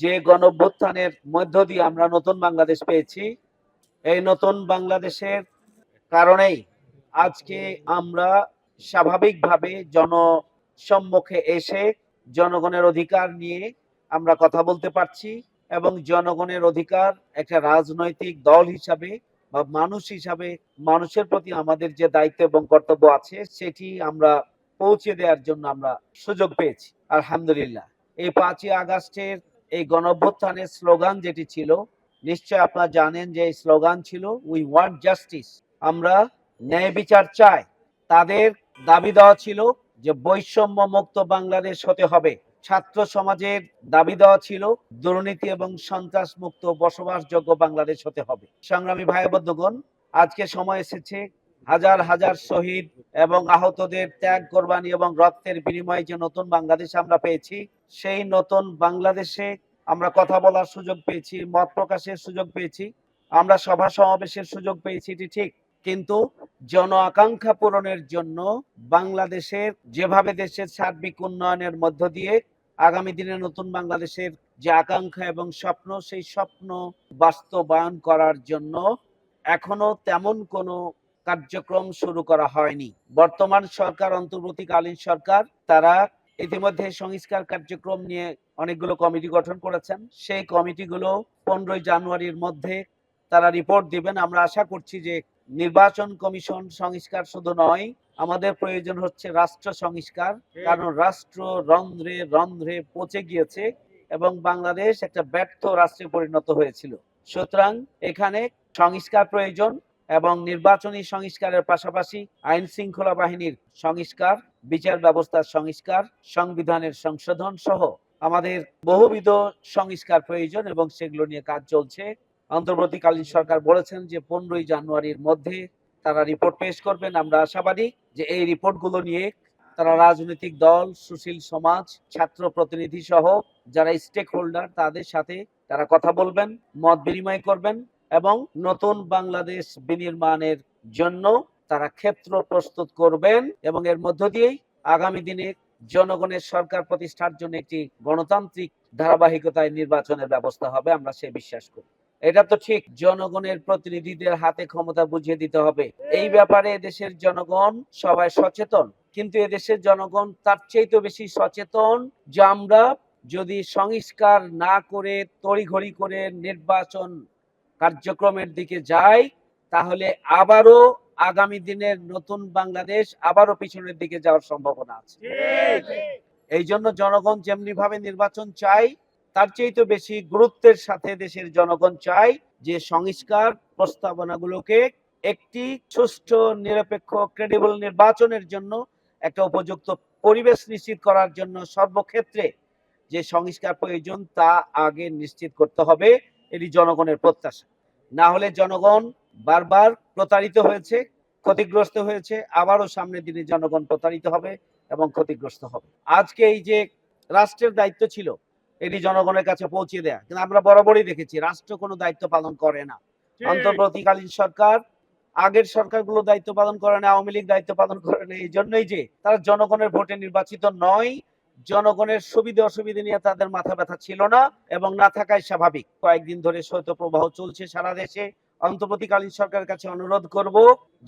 যে গণভ্যুত্থানের মধ্য দিয়ে আমরা নতুন বাংলাদেশ পেয়েছি, এই নতুন বাংলাদেশের কারণেই আজকে আমরা স্বাভাবিকভাবে জনসম্মুখে এসে জনগণের অধিকার নিয়ে আমরা কথা বলতে পারছি এবং জনগণের অধিকার একটা রাজনৈতিক দল হিসাবে বা মানুষ হিসাবে মানুষের প্রতি আমাদের যে দায়িত্ব এবং কর্তব্য আছে, সেটি আমরা পৌঁছে দেওয়ার জন্য আমরা সুযোগ পেয়েছি। আলহামদুলিল্লাহ। এই পাঁচই আগস্টের এই গণঅভ্যুত্থানের স্লোগান যেটি ছিল, নিশ্চয় আপনারা জানেন যে এই স্লোগান ছিল উই ওয়ান্ট জাস্টিস আমরা ন্যায় বিচার চাই। তাদের দাবি দেওয়া ছিল যে বৈষম্য মুক্ত বাংলাদেশ হতে হবে। ছাত্র সমাজের দাবি দেওয়া ছিল, দুর্নীতি এবং সন্ত্রাস মুক্ত বসবাসযোগ্য বাংলাদেশ হতে হবে। সংগ্রামী ভাই আজকে সময় এসেছে হাজার হাজার শহীদ এবং আহতদের ত্যাগ, কোরবানি এবং রক্তের বিনিময়ে যে নতুন বাংলাদেশ আমরা পেয়েছি, সেই নতুন বাংলাদেশে আমরা কথা বলার সুযোগ পেয়েছি, মত প্রকাশের সুযোগ পেয়েছি, আমরা সভা সমাবেশের সুযোগ পেয়েছি, এটি ঠিক। কিন্তু জন আকাঙ্ক্ষা পূরণের জন্য বাংলাদেশের যেভাবে দেশের সার্বিক উন্নয়নের মধ্য দিয়ে আগামী দিনে নতুন বাংলাদেশের যে আকাঙ্ক্ষা এবং স্বপ্ন, সেই স্বপ্ন বাস্তবায়ন করার জন্য এখনও তেমন কোনো কার্যক্রম শুরু করা হয়নি। বর্তমান সরকার, অন্তর্বর্তীকালীন সরকার, তারা ইতিমধ্যে সংস্কার কার্যক্রম নিয়ে অনেকগুলো কমিটি গঠন করেছেন। সেই কমিটিগুলো পনেরোই জানুয়ারির মধ্যে তারা রিপোর্ট দিবেন। আমরা আশা করছি যে নির্বাচন কমিশন সংস্কার শুধু নয়, আমাদের প্রয়োজন হচ্ছে রাষ্ট্র সংস্কার, কারণ রাষ্ট্র রন্ধ্রে রন্ধ্রে পচে গিয়েছে এবং বাংলাদেশ একটা ব্যর্থ রাষ্ট্রে পরিণত হয়েছিল। সুতরাং এখানে সংস্কার প্রয়োজন এবং নির্বাচনী সংস্কারের পাশাপাশি আইন শৃঙ্খলা বাহিনীর সংস্কার, বিচার ব্যবস্থার সংস্কার, সংবিধানের সংশোধন সহ আমাদের বহুবিধ সংস্কার প্রয়োজন এবং সেগুলো নিয়ে কাজ চলছে। অন্তর্বর্তীকালীন সরকার বলেছেন যে পনেরোই জানুয়ারির মধ্যে তারা রিপোর্ট পেশ করবেন। আমরা আশাবাদী যে এই রিপোর্টগুলো নিয়ে তারা রাজনৈতিক দল, সুশীল সমাজ, ছাত্র প্রতিনিধি সহ যারা স্টেক হোল্ডার তাদের সাথে তারা কথা বলবেন, মত বিনিময় করবেন। এবং নতুন বাংলাদেশ বিনির্মাণের জন্য তারা ক্ষেত্র প্রস্তুত করবেন এবং এর মধ্য দিয়েই আগামী দিনে জনগণের সরকার প্রতিষ্ঠার জন্য একটি গণতান্ত্রিক ধারাবাহিকতায় নির্বাচনের ব্যবস্থা হবে, আমরা সে বিশ্বাস করি। এটা তো ঠিক, জনগণের প্রতিনিধিদের হাতে ক্ষমতা বুঝিয়ে দিতে হবে। এই ব্যাপারে দেশের জনগণ সবাই সচেতন, কিন্তু এদেশের জনগণ তার চেয়ে বেশি সচেতন যে আমরা যদি সংস্কার না করে, তড়িঘড়ি করে নির্বাচন কার্যক্রমের দিকে যাই তাহলে আবারও আগামী দিনের নতুন বাংলাদেশ আবারও পিছনের দিকে যাওয়ার সম্ভাবনা আছে। এই জন্য জনগণ যেমনি ভাবে নির্বাচন চাই তার চেয়ে তো বেশি গুরুত্বের সাথে দেশের জনগণ চাই যে সংস্কার প্রস্তাবনাগুলোকে একটি সুষ্ঠু নিরপেক্ষ ক্রেডিবল নির্বাচনের জন্য একটা উপযুক্ত পরিবেশ নিশ্চিত করার জন্য সর্বক্ষেত্রে যে সংস্কার প্রয়োজন তা আগে নিশ্চিত করতে হবে। এটি জনগণের প্রত্যাশা। না হলে জনগণ বারবার প্রতারিত হয়েছে ক্ষতিগ্রস্ত হয়েছে আবারও সামনের দিনে জনগণ প্রতারিত হবে এবং ক্ষতিগ্রস্ত হবে। আজকে এই যে রাষ্ট্রের দায়িত্ব ছিল এটি জনগণের কাছে পৌঁছে দেয়া। কিন্তু আমরা বরাবরই দেখেছি রাষ্ট্র কোনো দায়িত্ব পালন করে না। অন্তর্বর্তীকালীন সরকার আগের সরকারগুলো দায়িত্ব পালন করে না আওয়ামী লীগ দায়িত্ব পালন করে না। এই জন্যই যে তারা জনগণের ভোটে নির্বাচিত নয় জনগণের সুবিধা অসুবিধা নিয়ে তাদের মাথা ব্যথা ছিল না এবং না থাকাই স্বাভাবিক। কয়েকদিন ধরে শৈত্য প্রবাহ চলছে সারা দেশে। অন্তর্বর্তীকালীন সরকারের কাছে অনুরোধ করব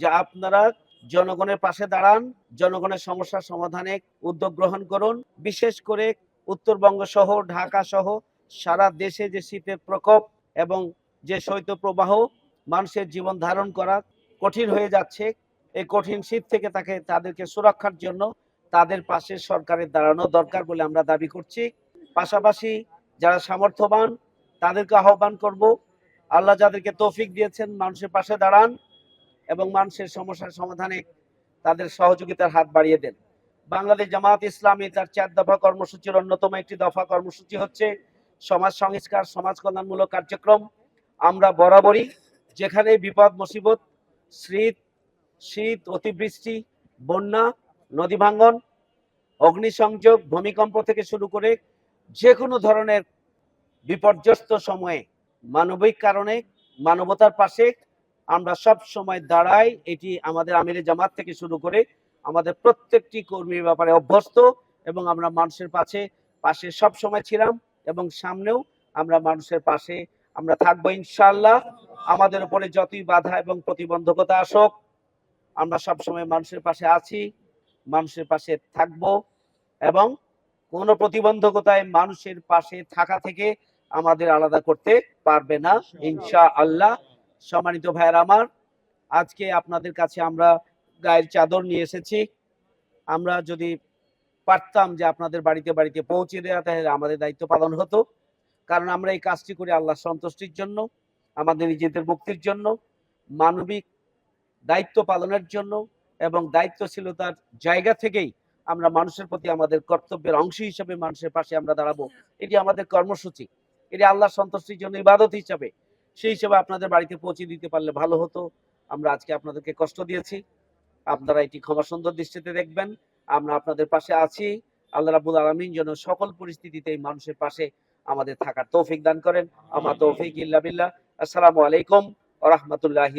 যে আপনারা জনগণের পাশে দাঁড়ান, জনগণের সমস্যার সমাধানে উদ্যোগ গ্রহণ করুন। বিশেষ করে উত্তরবঙ্গ সহ, ঢাকা সহ, সারা দেশে যে শীতের প্রকোপ এবং যে শৈত্য প্রবাহ মানুষের জীবন ধারণ করা কঠিন হয়ে যাচ্ছে। এই কঠিন শীত থেকে তাকে, তাদেরকে সুরক্ষার জন্য তাদের পাশে সরকারের দাঁড়ানো দরকার বলে আমরা দাবি করছি। পাশাপাশি যারা সামর্থ্যবান, তাদেরকে আহ্বান করব। আল্লাহ যাদেরকে তৌফিক দিয়েছেন, মানুষের পাশে দাঁড়ান এবং মানুষের সমস্যার সমাধানে তাদের সহযোগিতার হাত বাড়িয়ে দেন। বাংলাদেশ জামাত ইসলামী তার চার দফা কর্মসূচির অন্যতম একটি দফা কর্মসূচি হচ্ছে সমাজ সংস্কার, সমাজ কল্যাণমূলক কার্যক্রম। আমরা বরাবরই যেখানে বিপদ, মুসিবত, শীত শীত, অতিবৃষ্টি, বন্যা নদী ভাঙ্গন, অগ্নিসংযোগ, ভূমিকম্প থেকে শুরু করে যে কোনো ধরনের বিপর্যস্ত সময়ে, মানবিক কারণে, মানবতার পাশে আমরা সব সময় দাঁড়াই। এটি আমাদের আমিরে জামাত থেকে শুরু করে আমাদের প্রত্যেকটি কর্মীর ব্যাপারে অভ্যস্ত এবং আমরা মানুষের পাশে পাশে সব সময় ছিলাম এবং সামনেও আমরা মানুষের পাশে আমরা থাকব ইনশাল্লাহ আমাদের উপরে যতই বাধা এবং প্রতিবন্ধকতা আসুক, আমরা সবসময় মানুষের পাশে আছি। মানুষের পাশে থাকব এবং কোনো প্রতিবন্ধকতায় মানুষের পাশে থাকা থেকে আমাদের আলাদা করতে পারবে না। ইনশা আল্লাহ সম্মানিত ভাইয়ের আমার আজকে আপনাদের কাছে আমরা গায়ের চাদর নিয়ে এসেছি। আমরা যদি পারতাম যে আপনাদের বাড়িতে বাড়িতে পৌঁছে দেওয়া তাহলে আমাদের দায়িত্ব পালন হতো। কারণ আমরা এই কাজটি করি আল্লাহ সন্তুষ্টির জন্য আমাদের নিজেদের মুক্তির জন্য মানবিক দায়িত্ব পালনের জন্য এবং দায়িত্বশীলতার জায়গা থেকেই আমরা মানুষের প্রতি আমাদের কর্তব্যের অংশ হিসেবে মানুষের পাশে আমরা দাঁড়াবো। এটি আমাদের কর্মসূচি। এটি আল্লাহ সন্তুষ্টির জন্য ইবাদত হিসাবে। সেই হিসেবে আপনাদের বাড়িতে পৌঁছে দিতে পারলে ভালো হতো। আমরা আজকে আপনাদেরকে কষ্ট দিয়েছি। আপনারা এটি ক্ষমা সুন্দর দৃষ্টিতে দেখবেন। আমরা আপনাদের পাশে আছি। আল্লাহ রাবুল আলমিন যেন সকল পরিস্থিতিতে এই মানুষের পাশে আমাদের থাকার তৌফিক দান করেন। আমার তৌফিক ইল্লা বিল্লাহ। আসসালামু আলাইকুম রাহমাতুল্লাহি